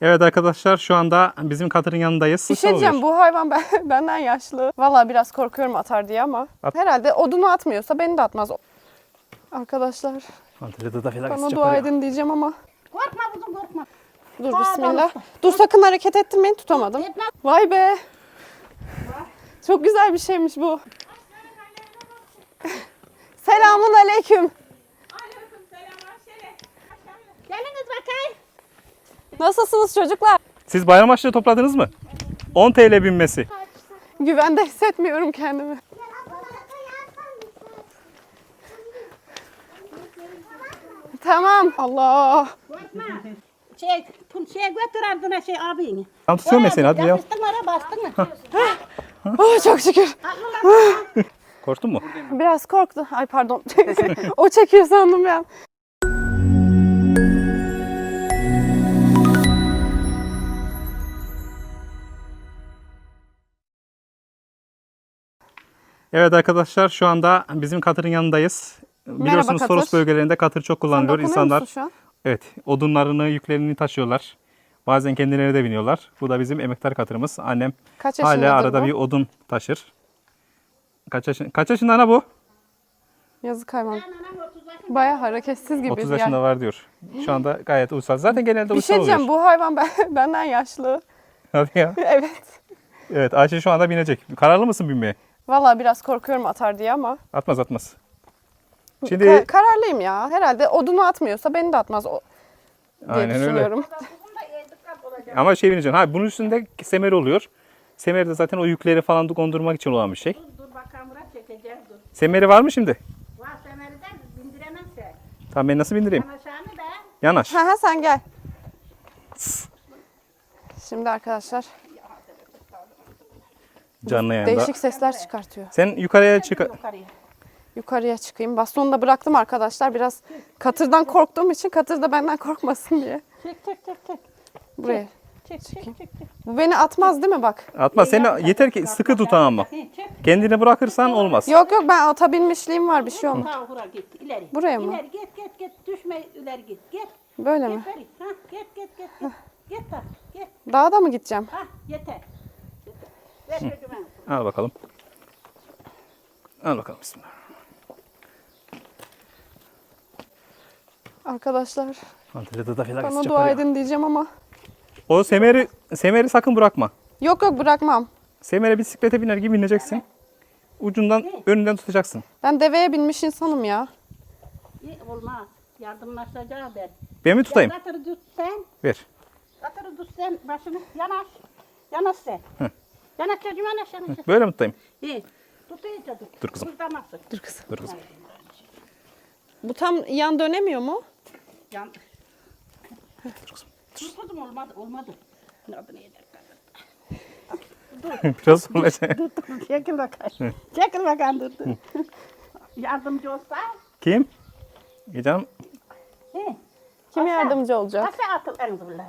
Evet arkadaşlar şu anda bizim katırın yanındayız. Bir şey diyeceğim bu hayvan ben, benden yaşlı. Valla biraz korkuyorum atar diye ama. At. Herhalde odunu atmıyorsa beni de atmaz. Arkadaşlar bana dua edin diyeceğim ama. Korkma kuzum korkma. Dur bismillah. Dur sakın hareket ettirmeyin tutamadım. Vay be. Çok güzel bir şeymiş bu. Selamun aleyküm. Geliniz bakayım. Nasılsınız çocuklar? Siz bayram harçlığı topladınız mı? 10 TL binmesi. Güvende hissetmiyorum kendimi. Tamam. Allah. Korkma. Şey, şeye götür ardına şey abini. Tam tutuyorum ya seni hadi ya. Yapıştın oraya bastın mı? Oh, çok şükür. Korktun mu? Biraz korktu. Ay pardon. o çekiyor sandım ben. Evet arkadaşlar şu anda bizim katırın yanındayız. Biliyorsunuz Katır. Toros bölgelerinde katır çok kullanılıyor. İnsanlar musun şu an? evet odunlarını, yüklerini taşıyorlar. Bazen kendileri de biniyorlar. Bu da bizim emektar katırımız. Annem Kaç hala arada bu? bir odun taşır. Kaç, yaşın, kaç yaşında ana bu? Yazık hayvan. Baya hareketsiz gibi. 30 bir yer. yaşında var diyor. Şu anda gayet uysal. Zaten genelde Bir uysal şey diyeceğim oluyor. bu hayvan ben, benden yaşlı. Hadi ya. evet. Evet Ayşe şu anda binecek. Kararlı mısın binmeye? Valla biraz korkuyorum atar diye ama. Atmaz atmaz. Şimdi Ka- kararlıyım ya. Herhalde odunu atmıyorsa beni de atmaz o diye aynen öyle. düşünüyorum. Ama şey bineceksin. Ha bunun üstünde semer oluyor. Semer de zaten o yükleri falan kondurmak için olan bir şey. Dur bakalım bırak çekeceğiz dur. Semeri var mı şimdi? Var semeriden bindiremezse. Tamam ben nasıl bindireyim? Aşağını da. Yanaş. Ha ha sen gel. Şimdi arkadaşlar Canlı yayında. değişik sesler çıkartıyor. Sen yukarıya çık. Yukarıya. Yukarıya çıkayım. Bastonu da bıraktım arkadaşlar. Biraz katırdan korktuğum için katır da benden korkmasın diye. Çek çek çek çek. Buraya. Çek çek çek. çek. Bu beni atmaz değil mi bak? Atma. Seni yeter ki sıkı tut ama. Kendini bırakırsan olmaz. Yok yok ben ata binmişliğim var bir şey olmaz. Ha hura git ileri. Buraya mı? İleri git git git düşme ileri git. Git. Böyle mi? Git git git git git. Git da git. Dağa da mı gideceğim? Ha yeter. Çocuğuma. Al bakalım. Al bakalım bismillah. Arkadaşlar Antalya'da da felaket bana dua ya. edin diyeceğim ama. O semeri, semeri sakın bırakma. Yok yok bırakmam. Semere bisiklete biner gibi bineceksin. Ucundan, önünden tutacaksın. Ben deveye binmiş insanım ya. İyi, olmaz. Yardımlaşacağım ben. Ben mi tutayım? Katırı tut sen. Ver. Katırı tut sen. Başını yanaş. Yanaş sen. Yanaş çocuğum yanaş yanaş. Böyle mi tutayım? İyi. Tut tut. Dur kızım. Kıpırdamazsın. Dur kızım. Dur kızım. Bu tam yan dönemiyor mu? Yan. Dur kızım. Dur kızım olmadı olmadı. Ne adı neydi? Biraz olacak. Dur dur çekil bakayım. Çekil bakayım dur dur. Yardımcı olsa. Kim? Canım He. Kim yardımcı olacak? Nasıl atıl en zırlar?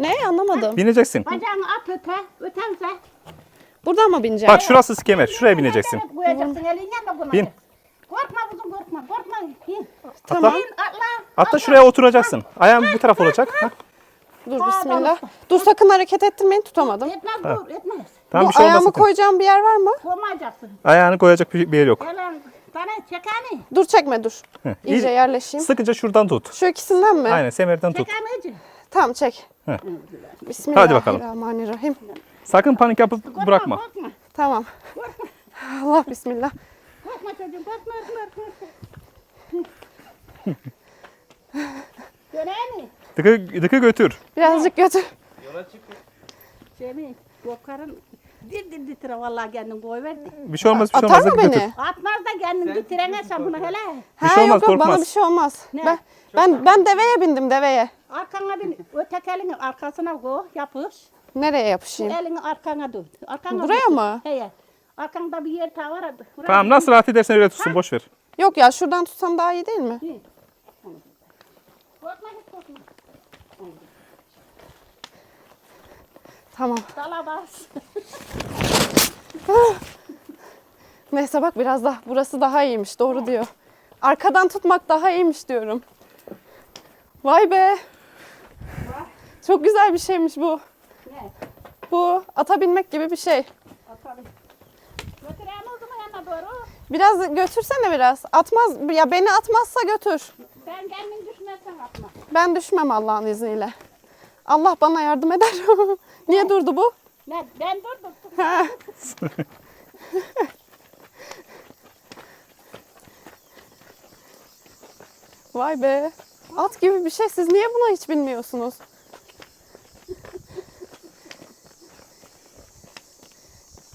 Ne anlamadım. bineceksin. Bacağını at öte. Ötense. Buradan mı bineceğim? Bak şurası kemer. Şuraya bineceksin. Koyacaksın elin yanına Bin. Korkma kuzum korkma. Korkma. Bin. Atla. Bin atla. Hatta şuraya oturacaksın. Ayağın bu taraf olacak. Ha? Dur bismillah. Dur sakın hareket ettirmeyin tutamadım. Etmez dur etmez. Tamam Bu bir şey olmaz. ayağımı sakın. koyacağım bir yer var mı? Koymayacaksın. Ayağını koyacak bir bir yer yok. Gelen tane çekani. Dur çekme dur. Heh, İyice iyi- yerleşeyim. Sıkıca şuradan tut. Şu ikisinden mi? Aynen semerden tut. Çekani. Tamam çek. Heh. Bismillahirrahmanirrahim. bakalım. Sakın panik yapıp bırakma. Korkma. Tamam. Allah bismillah. Korkma çocuğum korkma korkma korkma. Göreni. Dıkı, dıkı götür. Birazcık götür. Seni korkarın. Dir dir ditire vallahi kendin koyverdi. Bir şey olmaz bir şey Atar olmaz. mı Hadi götür. beni? Atmaz da kendin ditirene sen bunu hele. Bir şey olmaz, yok yok bana korkmaz. bir şey olmaz. Ne? Ben, ben ben deveye bindim deveye. Arkana bin. Öteki elini arkasına koy. Yapış. Nereye Bu yapışayım? elini arkana dur. Arkana Buraya dur. mı? He. Arkanda bir yer ta var. Buraya Tamam nasıl rahat edersen öyle tutsun boş ver. Yok ya şuradan tutsam daha iyi değil mi? Korkma hiç korkma. Tamam. Dala bas. Neyse bak biraz daha burası daha iyiymiş doğru diyor. Arkadan tutmak daha iyiymiş diyorum. Vay be. Çok güzel bir şeymiş bu. Ne? Bu ata binmek gibi bir şey. Atalım. Götüreyim o zaman yanına doğru. Biraz götürsene biraz. Atmaz ya beni atmazsa götür. Sen kendin düşmezsen atma. Ben düşmem Allah'ın izniyle. Allah bana yardım eder. Niye durdu bu? Ne? Ben durdum. Ha. Vay be. At gibi bir şey. Siz niye buna hiç bilmiyorsunuz?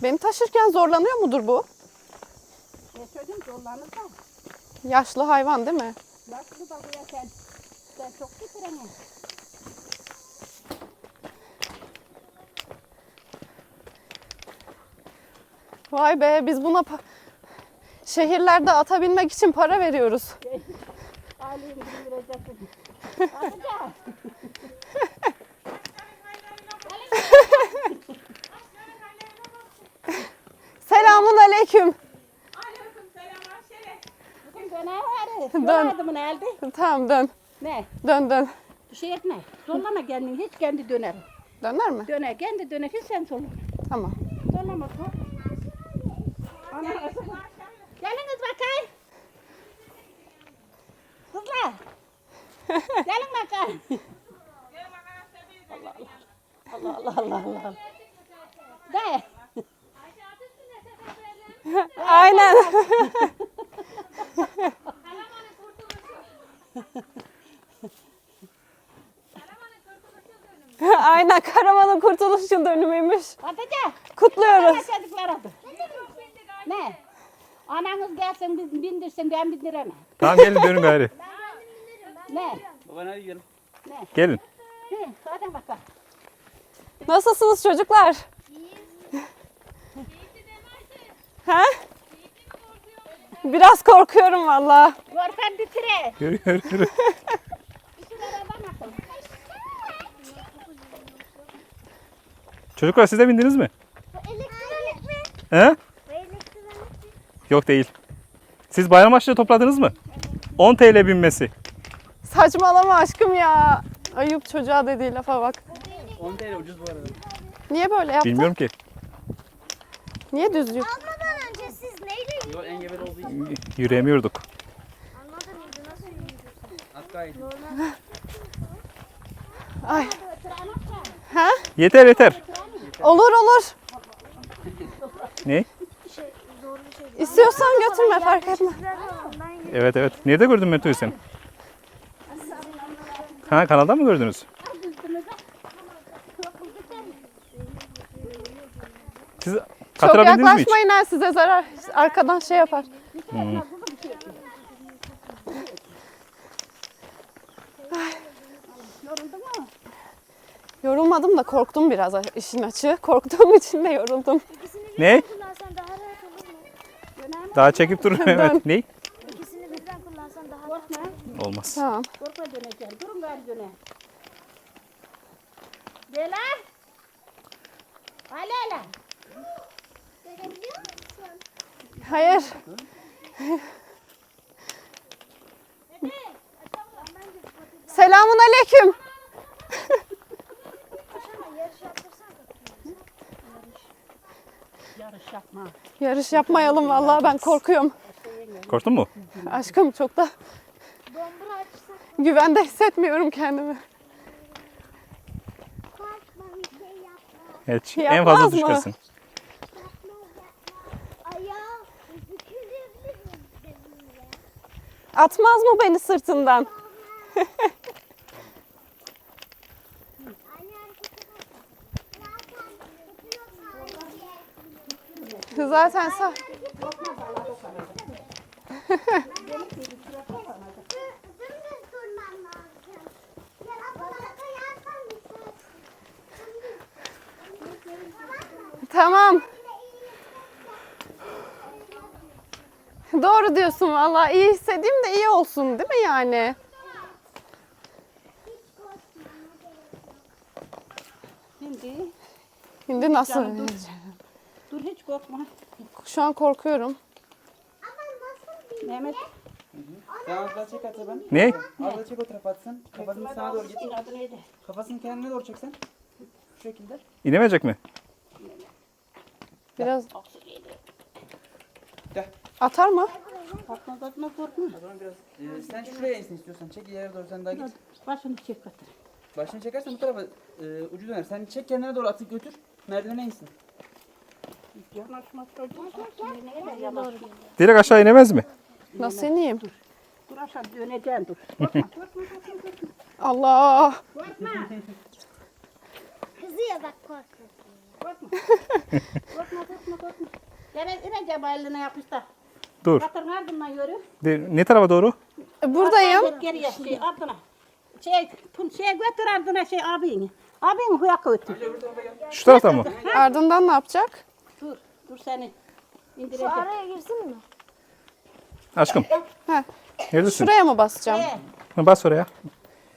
Beni taşırken zorlanıyor mudur bu? Ne söyleyeyim zorlanır da. Yaşlı hayvan değil mi? Da buraya sen. Sen çok getiremem. Vay be biz buna şehirlerde ata binmek için para veriyoruz. Aileyim. Atacağım. Selamun aleyküm. Dön. Tamam dön. Ne? Dön dön. Bir şey etme. Zorlama kendini. Hiç kendi döner. Döner mi? Döner. Kendi döner. Hiç sen zorlama. Tamam. Zorlama. Sor. Ana. Geliniz bakayım. Kızlar. Gelin bakayım. Allah Allah. Allah Allah Allah Allah. De. Aynen. Aynen Karaman'ın kurtuluş yıl dönümüymüş. Hatice. Kutluyoruz. Çocuklar adı. Ananız gelsin bindirsin ben bindiremem. Tamam gelin dönün gari. Ne? Baba hadi gidelim. Gelin. Hı, hadi bakalım. Nasılsınız çocuklar? Ha? Biraz korkuyorum valla. Korkan bitire. Yürü yürü yürü. Şuraya. Çocuklar siz de bindiniz mi? Elektronik mi? He? Yok değil. Siz bayram harçlığı topladınız mı? 10 TL binmesi. Saçmalama aşkım ya. Ayıp çocuğa dediği lafa bak. 10 TL ucuz bu arada. Niye böyle yaptın? Bilmiyorum ki. Niye düzgün? Almadan önce siz neyle Yol engebeli olduğu için. Yürüyemiyorduk. Almadan önce nasıl yürüyordunuz? Hakkı Ay. Ha? Yeter yeter. Olur olur. Ne? Şey, doğru bir şey. İstiyorsan götürme fark etme. Evet evet. Nerede gördün Meto'yu sen? Ha kanalda mı gördünüz? Siz Çok katıra bindiniz mi hiç? yaklaşmayın ha size zarar. Arkadan şey yapar. Mu? Yorulmadım da korktum biraz işin açığı. Korktuğum için de yoruldum. Ne? kullansan daha rahat olur mu? Daha çekip durun evet. Ne? İkisini birden kullansan daha Korkma. Olmaz. Tamam. Korkma döneceğim. Durun gari döne. Hadi hele. Görebiliyor musun? Hayır. Selamun aleyküm. Yarış yaptırsan da. Yarış yapma. Yarış yapmayalım vallahi ben korkuyorum. Korktun mu? Aşkım çok da güvende hissetmiyorum kendimi. şey. Evet. En Yapmaz fazla mı? düşersin. Atmaz mı beni sırtından? Zaten sağ. Tamam. Doğru diyorsun vallahi iyi hissedeyim de iyi olsun değil mi yani? Şimdi Şimdi nasıl? Dur. hiç korkma. Şu an korkuyorum. Ama nasıl bir Mehmet Sen abla çek atı ben. Ne? Abla çek o tarafa atsın. Kafasını sana doğru git. Adı neydi? Kafasını kendine doğru çeksen. Şu şekilde. İnemeyecek mi? Biraz Gel. atar mı? Korkma korkma korkma. O zaman biraz e, sen şuraya insin istiyorsan. Çek ileri doğru sen daha git. Başını çek katır. Başını çekersen bu tarafa e, ucu döner. Sen çek kendine doğru atı götür. Merdivene insin. Yanaşma çocuğum. Neye de yanaş. Direkt aşağı inemez mi? Nasıl ineyim? Dur aşağı döneceksin dur. Korkma korkma korkma. korkma. Allah. Kızıyor bak. Korkma. korkma korkma korkma. Yere ineceğim eline yapıştır. Dur. Katırın ardından yürü. De- Ne tarafa doğru? Buradayım. Git Geriye şey ardına. Şey, pun şey götür ardına şey abini. Abini huyak götür. Şu tarafta mı? Ardından ne yapacak? Dur, seni. Şu İndireceğim. araya girsin mi? Aşkım. Heh. Neredesin? Şuraya mı basacağım? Ee, Ha, Bas oraya.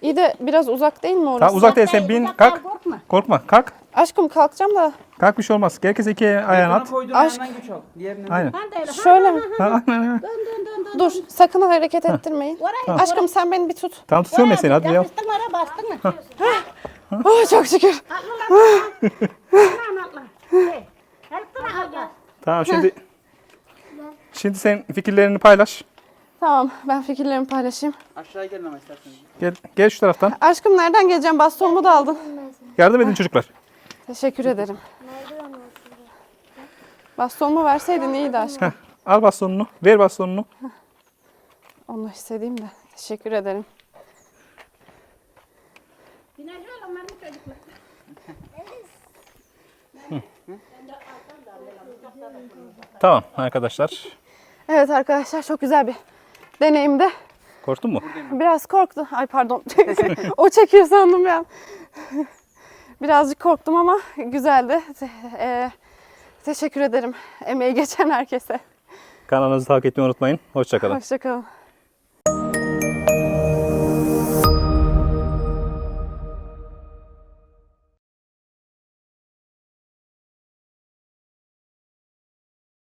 İyi de biraz uzak değil mi orası? Tamam uzak değil sen bin uzaktan kalk. Korkma. Korkma kalk. Aşkım kalkacağım da. Kalk bir şey olmaz. Gerekirse iki ayağını Bana at. koyduğun Aşk. güç al. Diğerine. Aynen. Ben de öyle. Şöyle mi? Ha, aynen, aynen. Dön dön dön dön. Dur sakın hareket ettirmeyin. Oraya, Aşkım sen beni bir tut. Tamam tutuyorum ben seni hadi ya. Yapıştın oraya bastın mı? Oh çok şükür. Atla lan. Atla atla. Hey, Atla atla. Tamam şimdi şimdi sen fikirlerini paylaş. Tamam ben fikirlerimi paylaşayım. Aşağıya gelin ama isterseniz. Gel gel şu taraftan. Aşkım nereden geleceğim? Bastonumu da aldın. Yardım edin çocuklar. Teşekkür ederim. Bastonumu verseydin iyiydi aşkım. Heh, al bastonunu. Ver bastonunu. Onu hissedeyim de. Teşekkür ederim. Çocuklar. Tamam arkadaşlar. Evet arkadaşlar çok güzel bir deneyimdi. Korktun mu? Biraz korktum. Ay pardon. o çekiyor sandım ben. Birazcık korktum ama güzeldi. Eee, teşekkür ederim emeği geçen herkese. Kanalınızı takip etmeyi unutmayın. Hoşçakalın. Hoşçakalın.